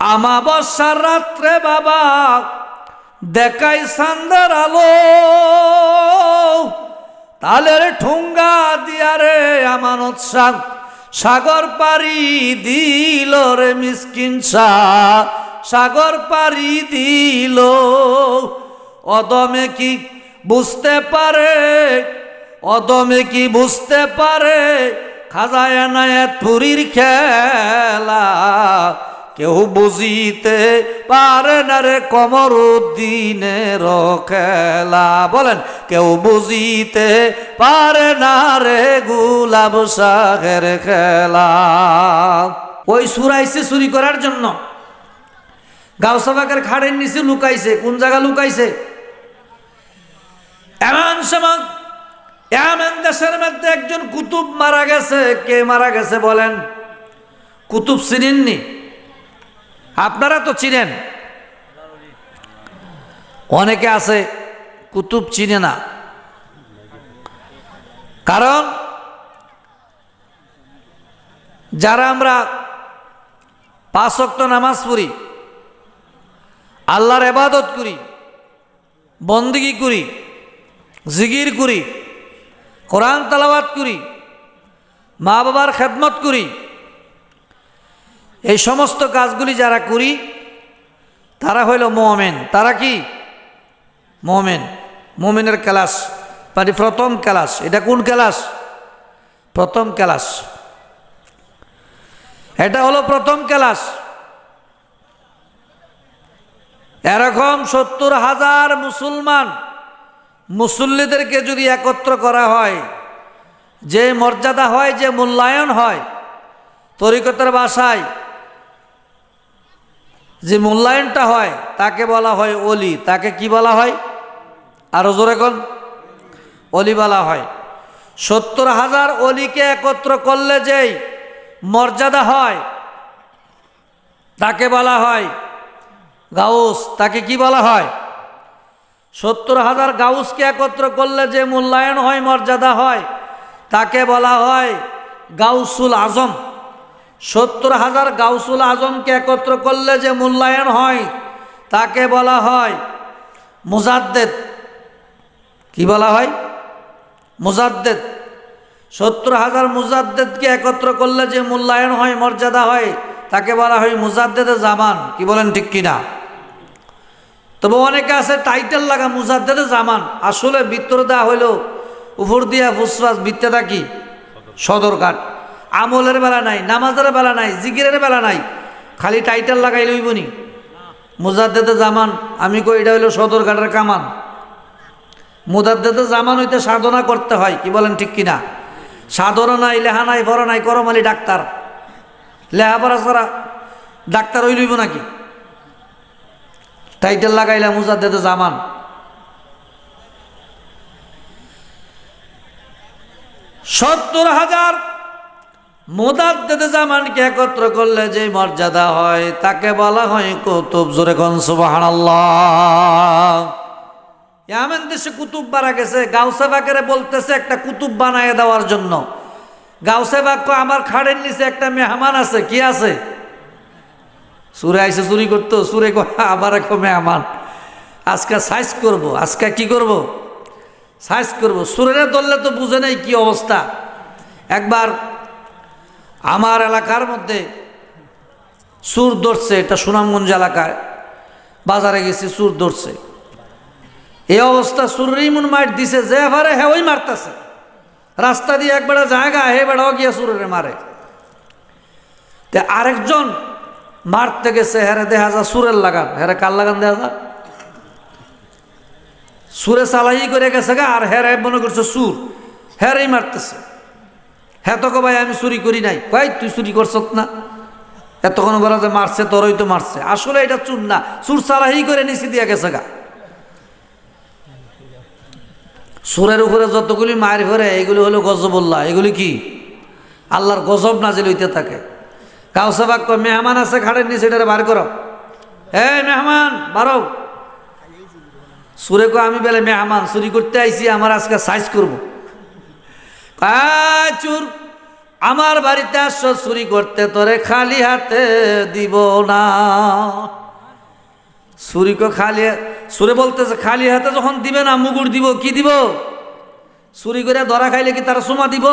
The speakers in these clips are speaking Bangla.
আমাবস্যার রাত্রে বাবা, দেখাই সান্দার আলো। তালের ঠুঙ্গা দিয়ারে আমানত সাগ সাগর পারি দিল রে মিসকিন সাগর পারি দিল। অদমে কি বুঝতে পারে, অদমে কি বুঝতে পারে, খাজায় নায় তুরির খেলা। কেউ বুঝিতে পারে না রে কমর উদ্দিনের খেলা বলেন, কেউ বুঝিতে পারে না রে গুলাব শাহের খেলা। ওই সুরাইছে চুরি করার জন্য। গাউসাবাকের খাড়ের নিচে লুকাইছে। কোন জায়গা লুকাইছে? এমন সময়, এমন দেশের মধ্যে একজন কুতুব মারা গেছে। কে মারা গেছে বলেন? কুতুব চিনেননি? আপনারা তো চিনেন। অনেকে আছে, কুতুব চিনে না। কারণ, যারা আমরা পাঁচ অক্ট নামাজ পড়ি, আল্লাহর এবাদত করি, বন্দিগি করি জিগির করি, কোরআন তালাবাত করি মা বাবার খেদমত করি এই সমস্ত কাজগুলি যারা করি, তারা হইল মোমেন। তারা কি? মোমেন। মোমেনের ক্লাস। মানে প্রথম ক্লাস। এটা কোন ক্লাস? প্রথম ক্লাস। এটা হলো প্রথম ক্লাস। এরকম সত্তর হাজার মুসলমান, মুসল্লিদেরকে যদি একত্র করা হয়, যে মর্যাদা হয়, যে মূল্যায়ন হয়, তরিকতের বাসায় যে মূল্যায়নটা হয়, তাকে বলা হয় অলি তাকে কি বলা হয়? আরও জোরে কোন। অলি বলা হয়। সত্তর হাজার অলিকে একত্র করলে যেই মর্যাদা হয়, তাকে বলা হয় গাউস। তাকে কি বলা হয়? সত্তর হাজার গাউসকে একত্র করলে যে মূল্যায়ন হয়, মর্যাদা হয়, তাকে বলা হয় গাউসুল আজম। সত্তর হাজার গাউসুল আজমকে একত্র করলে যে মূল্যায়ন হয়, তাকে বলা হয় মুজাদ্দেদ। কি বলা হয়? মুজাদ্দেদ। সত্তর হাজার মুজাদ্দেদকে একত্র করলে যে মূল্যায়ন হয়, মর্যাদা হয়, তাকে বলা হয় মুজাদ্দেদে জামান। কি বলেন ঠিক কিনা? তবে অনেকে আছে টাইটেল লাগা, মুজাদ্দেদে জামান। আসলে ভিতর দেওয়া হইল উপর দিয়া ফুসফাস বিত্তেটা কি? সদরঘাট। আমলের বেলা নাই, নামাজের বেলা নাই, জিকিরের বেলা নাই, খালি টাইটেল লাগাই লইবনি। মুজাদ্দেদে জামান, আমি কই এটা হইল সদরঘাটের কামান। মুজাদ্দেদে জামান হইতে সাধনা করতে হয়, কি বলেন ঠিক কিনা? সাধনা নাই, লেহা নাই পড়া নাই করমালি ডাক্তার। লেহা লেহাপড়া ছাড়া ডাক্তার হই লইব নাকি? টাইটেল লাগাইলা মুজাদ্দেদে জামান। সত্তর হাজার মোদাদ্দেদে জামানকে একত্র করলে যে মর্যাদা হয়, তাকে বলা হয় কৌতুব। জোরে কন সুবহানাল্লাহ। দেশে কুতুব বাড়া গেছে। গাউসে বাকেরে বলতেছে একটা কুতুব বানায় দেওয়ার জন্য। গাউসে বাক্য আমার খাড়ের নিচে একটা মেহমান আছে, কি আছে? সুরে আইসে চুরি করতো, সুরে আবার এক মেহমান। আজকে সাইজ করব, আজকে কি করব? সাইজ করব। সুরেরা ধরলে তো বুঝে নেই কি অবস্থা। একবার আমার এলাকার মধ্যে সুর ধরছে, এটা সুনামগঞ্জ এলাকায়। বাজারে গেছি, সুর ধরছে। এই অবস্থা, সুরের মন মার দিছে, যে এবারে হ্যাঁ ওই মারতেছে। রাস্তা দিয়ে একবেলা জায়গা হে বেড়াও গিয়া সুরের মারে। তে আরেকজন মারতে গেছে হ্যারে দেখা যা সুরের লাগান। হ্যারে কার লাগান দেখা যা সুরে চালাই করে গেছে গা, আর হ্যারে মনে করছে সুর। হ্যারেই মারতেছে। হ্যাঁ তো ভাই আমি চুরি করি নাই। কয় তুই চুরি করছ না? এতক্ষণ বলা যে মারছে, তোরই তো মারছে। আসলে এটা চুর না। চুর চালাহি করে নিচে দিয়া গেছে গা। সুরের উপরে যতগুলি মায়ের ফেরে এগুলি হলো গজবল্লা এগুলি কি? আল্লাহর গজব নাজিল হইতে থাকে। কাউসাবাক কয় মেহমান আছে ঘাড়ের নিচে এটা বার করো। হে মেহমান, বারো। সুরে কয়, আমি বেলে, মেহমান, চুরি করতে আইছি, আমার আজকে সাইজ করব। চুর আমার বাড়িতে আসছো চুরি করতে তোরে খালি হাতে দিব না। চুরিকে খালি সুরে বলতেছে, খালি হাতে যখন দিবে না, মুগুর দিব, কি দিব? চুরি করে ধরা খাইলে কি তারা সুমা দিব?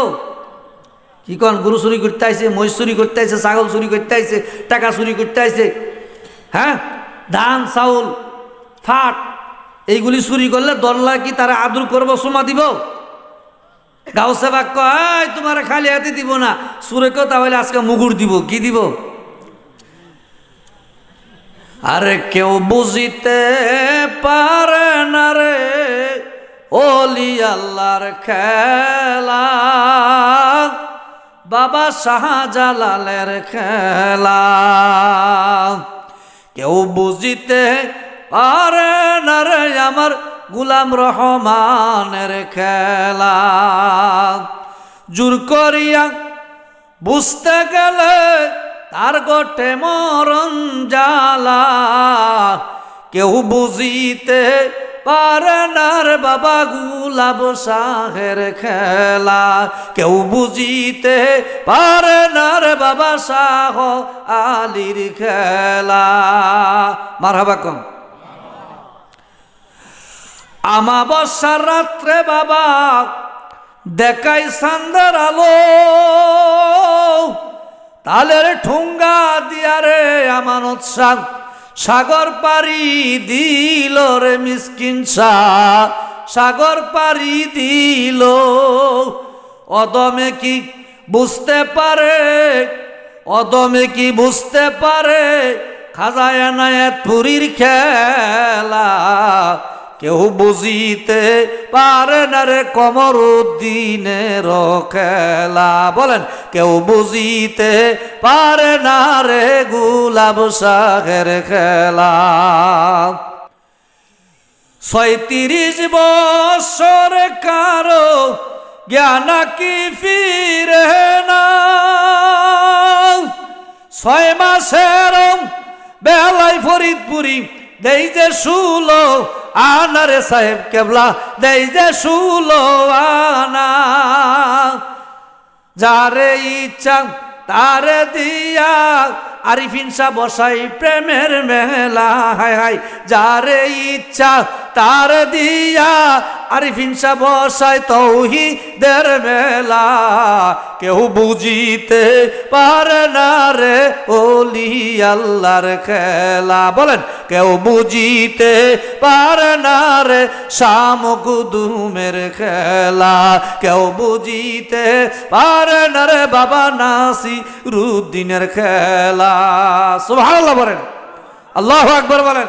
কি কন, গরু চুরি করতে আইছে, মহিষ চুরি করতে আইছে, ছাগল চুরি করতে আইছে, টাকা চুরি করতে আইছে? হ্যাঁ? ধান, চাউল, ফাট, এইগুলি চুরি করলে দল্লা কি তারা আদর করব, সুমা দিব? গাউসে বাক্য এই তোমার খালি হাতে দিব না। সুরেকেও তাহলে আজকে মুগুর দিব, কি দিব? আরে কেউ বুঝিতে পারে না রে ওলি আল্লাহর খেলা। বাবা শাহজালালের খেলা। কেউ বুঝিতে পারে না রে আমার গুলাম রহমানের খেলা। জোর করিয়া বুঝতে গেলে তার গোটে মরণ জ্বালা। কেউ বুঝিতে পারে না রে বাবা গুলাব শাহের খেলা। কেউ বুঝিতে পারে না রে বাবা শাহ আলীর খেলা। মারহাবা কম। আমাবস্যার রাত্রে বাবা, দেখাই সান্দার আলো। তালের ঠুঙ্গা দিয়া রে আমানত সাগ সাগর পারি দিল রে মিসকিন সাগর পারি দিল। অদমে কি বুঝতে পারে, অদমে কি বুঝতে পারে, খাজায় নায় থুরির খেলা। কেউ বুঝিতে পারে না রে কমর উদ্দিনের খেলা। বলেন কেউ বুঝিতে পারে না রে গুলাব শাহের খেলা। ছয়ত্রিশ বছর কারও জ্ঞান কি ফিরে না। ছয় মাসের বেলায় ফরিদপুরি দেই যে শুলো আনারে সাহেব কেবলা, দেই যে শুলো আনা। যারে ইচ্ছা তারে দিয়া, আরিফিন শাহ বসাই প্রেমের মেলা। হায় হায়, যারে ইচ্ছা তার দিয়া আরিফিন বসাই তৌহি দের মেলা। কেউ বুঝিতে পারে না রে ওলি আল্লাহর খেলা। বলেন, কেউ বুঝিতে পারে না রে শামকুদুমের খেলা। কেউ বুঝিতে পারে না রে বাবা নাসি রুদ্দিনের খেলা। সুবহানাল্লাহ বলেন। আল্লাহ আকবর বলেন।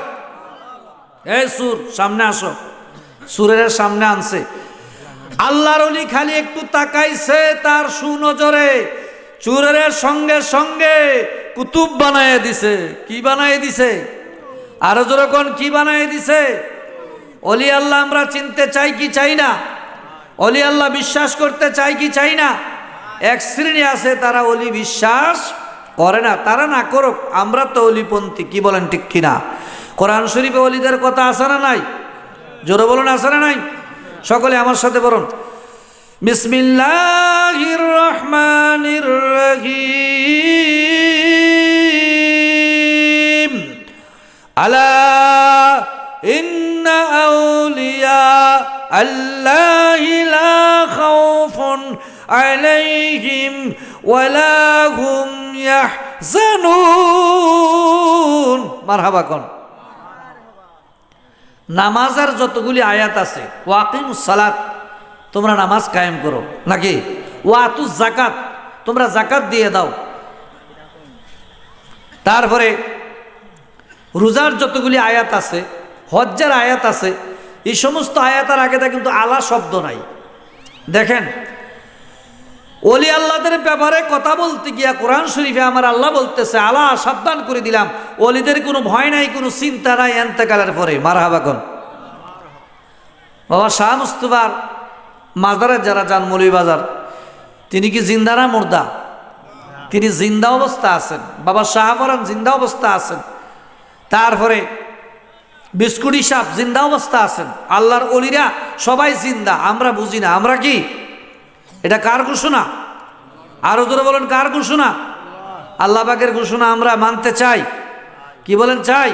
এই সুর, সামনে আসো। সুরের সামনে আনছে। আল্লাহর অলি খালি একটু তাকাইছে তার সুনজরে। চুরের সঙ্গে সঙ্গে কুতুব বানায় দিছে। কি বানায় দিছে? আরও যেরকম কি বানায় দিছে? অলি আল্লাহ আমরা চিনতে চাই কি চাই না? অলি আল্লাহ বিশ্বাস করতে চাই কি চাই না? এক শ্রেণি আছে, তারা অলি বিশ্বাস করে না। তারা না করুক, আমরা তো অলিপন্থী, কি বলেন ঠিক কিনা? কোরআন শরীফে অলিদের কথা আছে না নাই? জোরে বলুন, আছে না নাই? সকলে আমার সাথে বলুন। বিসমিল্লাহির রহমানির রহিম। আলা ইন্না আউলিয়া আল্লাহি লা খাউফুন আলাইহিম ওয়ালা হুম ইয়াহজানুন। মারহাবা কোন? নামাজের যতগুলি আয়াত আছে ওয়াকিম সালাত, তোমরা নামাজ কায়েম করো। নাকি? ওয়াতু জাকাত তোমরা জাকাত দিয়ে দাও। তারপরে রোজার যতগুলি আয়াত আছে, হজ্জার আয়াত আছে, এই সমস্ত আয়াতের আগে তা কিন্তু আলা শব্দ নাই। দেখেন অলি আল্লাহদের ব্যাপারে কথা বলতে গিয়া কোরআন শরীফে আমার আল্লাহ বলতেছে আল্লাহ সাবধান করে দিলাম। অলিদের কোনো ভয় নাই, কোনো চিন্তা নাই এন্তেকালের পরে। মারহাবাগন বাবা শাহ মুস্তফার মাজারের যারা যান বাজার তিনি কি জিন্দারা মুর্দা? তিনি জিন্দা অবস্থা আছেন। বাবা শাহবরান জিন্দা অবস্থা আছেন। তারপরে বিস্কুটি সাপ জিন্দা অবস্থা আছেন। আল্লাহর অলিরা সবাই জিন্দা, আমরা বুঝি না। আমরা কি? এটা কার ঘোষণা? আরও জোরে বলেন, কার ঘোষণা? আল্লাহ পাকের ঘোষণা আমরা মানতে চাই। কি বলেন, চাই?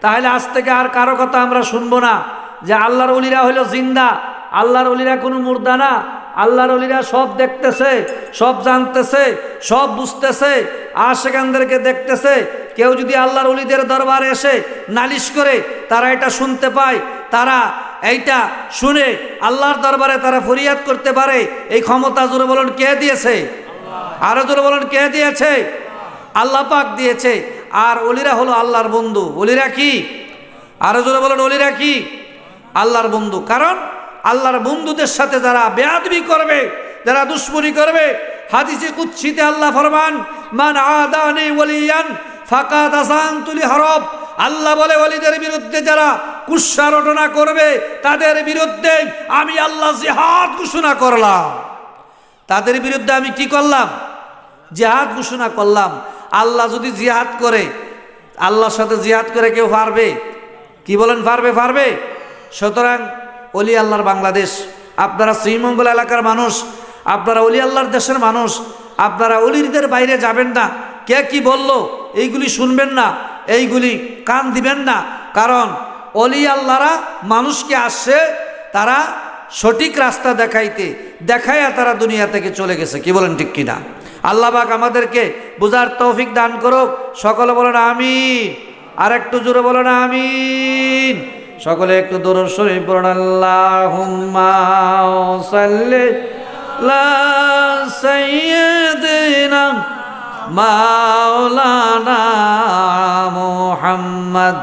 তাহলে আজ থেকে আর কারও কথা আমরা শুনব না। যে আল্লাহর অলিরা হলো জিন্দা, আল্লাহর অলিরা কোনো মুর্দা না। আল্লাহর অলিরা সব দেখতেছে, সব জানতেছে, সব বুঝতেছে আর সেখানদেরকে দেখতেছে। কেউ যদি আল্লাহর অলিদের দরবারে এসে নালিশ করে তারা এটা শুনতে পায়, তারা এইটা শুনে আল্লাহর দরবারে তারা ফরিয়াদ করতে পারে। এই ক্ষমতা জোরে বলুন, কে দিয়েছে? আরও জোরে বলুন, কে দিয়েছে? আল্লাহ পাক দিয়েছে। আর অলিরা হলো আল্লাহর বন্ধু। অলিরা কি? আরও জোরে বলুন, অলিরা কি? আল্লাহর বন্ধু। কারণ আল্লাহর বন্ধুদের সাথে যারা বেয়াদবি করবে, যারা দুশ্মনী করবে, হাদিসে কুচ্ছিতে আল্লাহ ফরমান, মান আদানি ওলিয়ান ফাকাত আসান তুলি হরব। আল্লাহ বলে ওলিদের বিরুদ্ধে যারা কুৎসা রটনা করবে তাদের বিরুদ্ধে আমি আল্লাহ জিহাদ ঘোষণা করলাম। তাদের বিরুদ্ধে আমি কি করলাম? জেহাদ ঘোষণা করলাম। আল্লাহ যদি জিহাদ করে, আল্লাহর সাথে জিহাদ করে কেউ পারবে? কি বলেন, পারবে পারবে? সুতরাং অলি আল্লাহর বাংলাদেশ, আপনারা শ্রীমঙ্গল এলাকার মানুষ, আপনারা অলি আল্লাহর দেশের মানুষ, আপনারা অলিদের বাইরে যাবেন না। কে কি বলল? এইগুলি শুনবেন না, এইগুলি কান দিবেন না। কারণ অলি আল্লাহরা মানুষকে আসছে, তারা সঠিক রাস্তা দেখাইতে, দেখাইয়া তারা দুনিয়া থেকে চলে গেছে। কি বলেন ঠিক কিনা? আল্লাহ পাক আমাদেরকে বুঝার তৌফিক দান করুক। সকলে বলেন আমিন। আর একটু জোরে বলেন আমিন। সকলে একটু দূর শরীফ পড়ুন, আল্লাহুম্মা মাওলানা মুহাম্মদ।